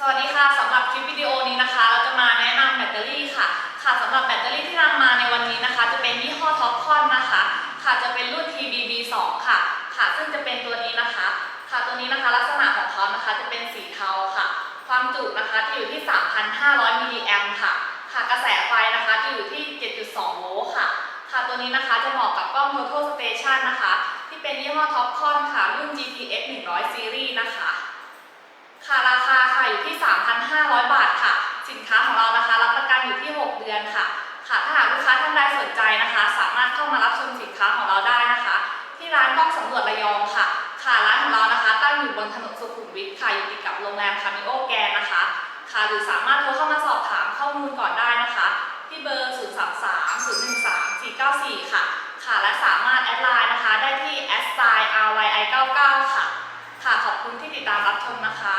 สวัสดีค่ะสำหรับคลิปวิดีโอนี้นะคะ เราจะมาแนะนำแบตเตอรี่ค่ะ ค่ะสำหรับแบตเตอรี่ที่นำมาในวันนี้นะคะ จะเป็นยี่ห้อท็อปคอนนะคะ ค่ะจะเป็นรุ่น TBB 2 ค่ะ ค่ะ ซึ่งจะเป็นตัวนี้นะคะ ค่ะตัวนี้นะคะลักษณะของเขานะคะจะเป็นสีเทาค่ะ ความจุนะคะจะอยู่ที่ 3,500 มิลลิแอมป์ค่ะ ค่ะกระแสไฟนะคะจะอยู่ที่ 7.2 โวลต์ค่ะ ค่ะตัวนี้นะคะจะเหมาะกับกล้อง Total Station นะคะ ที่เป็นยี่ห้อท็อปคอนค่ะรุ่น GTX 100 Series นะคะ ค่ะราคาค่ะอยู่ ที่ 3,500 บาทค่ะ สินค้าของเรานะคะ รับประกันอยู่ที่ 6 เดือนค่ะ ค่ะถ้าหากลูกค้าท่านใดสนใจนะคะ สามารถเข้ามารับชมสินค้าของเราได้นะคะ ที่ร้านกล้องสำรวจระยองค่ะ ค่ะร้านของเรานะคะ ตั้งอยู่บนถนนสุขุมวิทค่ะอยู่ติดกับโรงแรมคามิโอแกนนะคะ ค่ะหรือสามารถโทรเข้ามาสอบถามข้อมูลก่อนได้นะคะ ที่เบอร์ 0 3 3 0 1 3 4 9 4 ค่ะ ค่ะและสามารถแอดไลน์นะคะ ได้ที่ s i ryi 99ค่ะ ค่ะขอบคุณที่ติดตามรับชมนะคะ